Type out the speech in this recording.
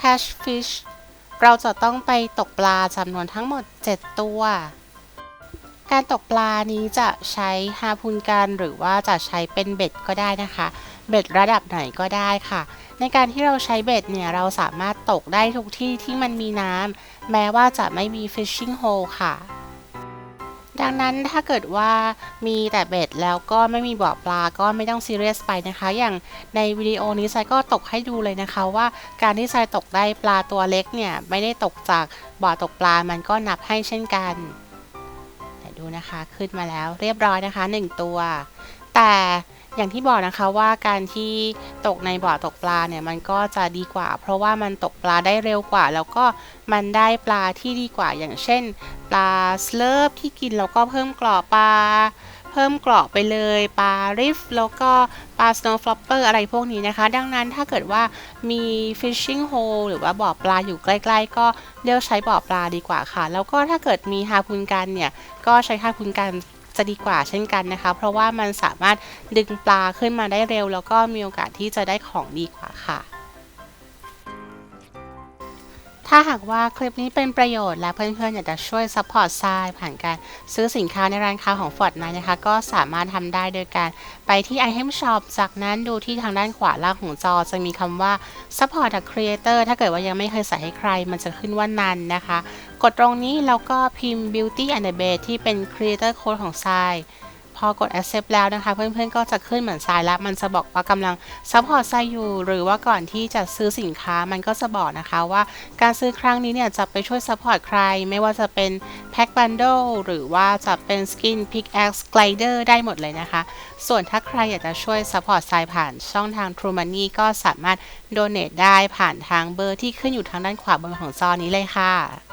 catch fish เราจะต้องไปตกปลาจำนวนทั้งหมด 7 ตัว การตกปลานี้จะใช้ฮาพูนกันหรือว่าจะใช้เป็นเบ็ดก็ได้นะคะ เบ็ดระดับไหนก็ได้ค่ะ ในการที่เราใช้เบ็ดเนี่ยเราสามารถตกได้ทุกที่ที่มันมีน้ำแม้ว่าจะไม่มี fishing hole ค่ะ ดังนั้นถ้าเกิดว่ามีแต่เบ็ดแล้วก็ไม่มีบ่อปลาก็ไม่ต้องซีเรียสไปนะคะ อย่างในวิดีโอนี้ไซก็ตกให้ดูเลยนะคะว่าการที่ไซตกได้ปลาตัวเล็กเนี่ยไม่ได้ตกจากบ่อตกปลามันก็นับให้เช่นกันแต่ดูนะคะขึ้นมาแล้วเรียบร้อยนะคะ 1 ตัว แต่อย่างที่บอกนะคะว่าการที่ตกในบ่อตกปลาเนี่ยมันก็จะดีกว่า เพราะว่ามันตกปลาได้เร็วกว่า แล้วก็มันได้ปลาที่ดีกว่า อย่างเช่น ปลาสเลิฟที่กินแล้วก็เพิ่มกรอบปลาเพิ่มกรอบไปเลยปลาริฟแล้วก็ปลาสโนว์ฟลอปเปอร์อะไรพวกนี้นะคะ ดังนั้นถ้าเกิดว่ามี fishing hole หรือว่าบ่อปลาอยู่ใกล้ ๆ ก็เลือกใช้บ่อปลาดีกว่าค่ะ แล้วก็ถ้าเกิดมีฮาพูนกันเนี่ย ก็ใช้ฮาพูนกัน จะดีกว่าเช่นกันนะคะ เพราะว่ามันสามารถดึงปลาขึ้นมาได้เร็ว แล้วก็มีโอกาสที่จะได้ของดีกว่าค่ะ ถ้าหากว่าคลิปนี้เป็นประโยชน์และเพื่อนๆ อยากจะช่วยซัพพอร์ตทรายผ่านการซื้อสินค้าในร้านค้าของ Fortnite นะคะ ก็สามารถทำได้โดยการไปที่ Item Shop จากนั้นดูที่ทางด้านขวาล่างของจอ จะมีคำว่า Support a Creator ถ้าเกิดว่ายังไม่เคยใส่ให้ใคร มันจะขึ้นว่านันนะคะ กดตรงนี้แล้วก็พิมพ์ Beauty and the Beast ที่เป็น Creator Code ของทราย พอกด accept แล้วนะคะ เพื่อนๆก็จะขึ้นเหมือนทรายแล้ว มันจะบอกว่ากำลัง support ทรายอยู่ หรือว่าก่อนที่จะซื้อสินค้ามันก็จะบอกนะคะว่าการซื้อครั้งนี้เนี่ยจะไปช่วย support ใคร ไม่ว่าจะเป็น pack bundle หรือว่าจะเป็น skin pickaxe glider ได้หมดเลยนะคะ ส่วนถ้าใครอยากจะช่วย support ทรายผ่านช่องทาง True Money ก็สามารถ donate ได้ผ่านทางเบอร์ที่ขึ้นอยู่ทางด้านขวาบนของจอนี้เลยค่ะ